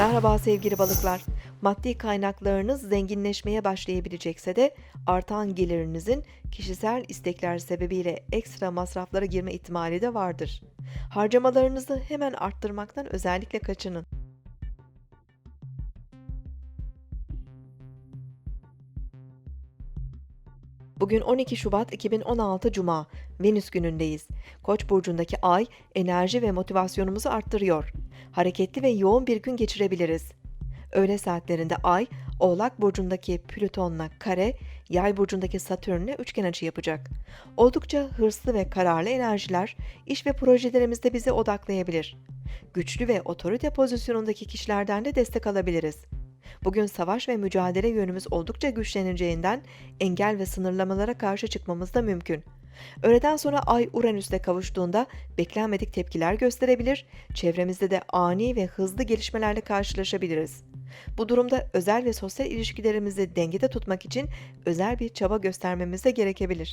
Merhaba sevgili balıklar. Maddi kaynaklarınız zenginleşmeye başlayabilecekse de artan gelirinizin kişisel istekler sebebiyle ekstra masraflara girme ihtimali de vardır. Harcamalarınızı hemen arttırmaktan özellikle kaçının. Bugün 12 Şubat 2016 Cuma, Venüs günündeyiz. Koç burcundaki ay enerji ve motivasyonumuzu arttırıyor. Hareketli ve yoğun bir gün geçirebiliriz. Öğle saatlerinde ay Oğlak burcundaki Plüton'la kare, Yay burcundaki Satürn'le üçgen açı yapacak. Oldukça hırslı ve kararlı enerjiler iş ve projelerimizde bizi odaklayabilir. Güçlü ve otorite pozisyonundaki kişilerden de destek alabiliriz. Bugün savaş ve mücadele yönümüz oldukça güçleneceğinden engel ve sınırlamalara karşı çıkmamız da mümkün. Öğleden sonra Ay Uranüs'le kavuştuğunda beklenmedik tepkiler gösterebilir, çevremizde de ani ve hızlı gelişmelerle karşılaşabiliriz. Bu durumda özel ve sosyal ilişkilerimizi dengede tutmak için özel bir çaba göstermemiz de gerekebilir.